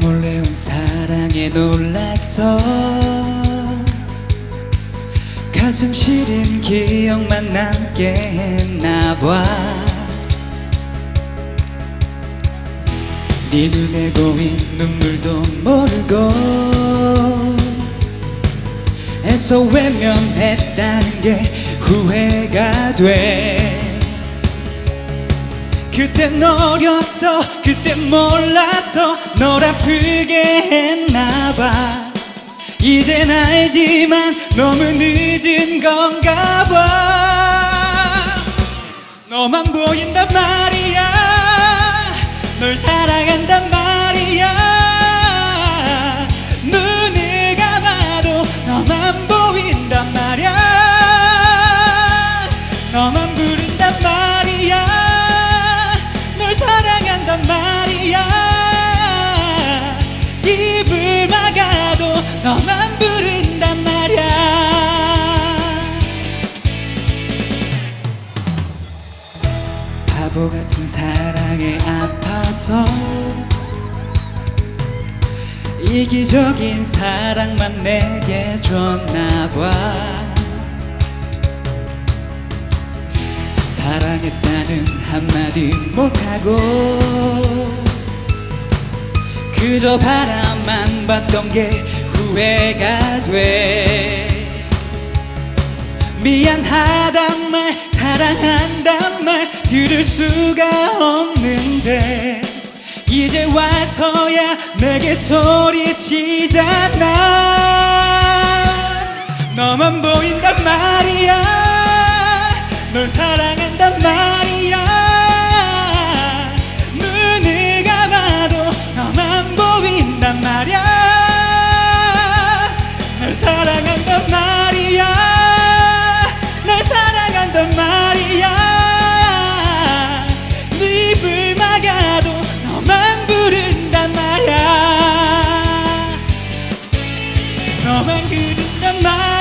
몰래 온 사랑에 놀라서 가슴 시린 기억만 남게 했나봐. 네 눈에 고인 눈물도 모르고 애써 외면했다는 게 후회가 돼 그땐 어렸어. 그때 몰라서 널 아프게 했나봐. 이젠 알지만 너무 늦은 건가 봐. 너만 보인단 말이야. 널 사랑한단 말이야. 눈을 감아도 너만 보인단 너만 부른단 말이야. 바보 같은 사랑에 아파서 이기적인 사랑만 내게 줬나 봐. 사랑했다는 한마디 못하고 그저 바라만 봤던 게 후회가 돼. 미안하단 말 사랑한단 말 들을 수가 없는데 이제 와서야 내게 소리치잖아. 너만 보인단 말이야. 널 사랑한 너만 그리는 말.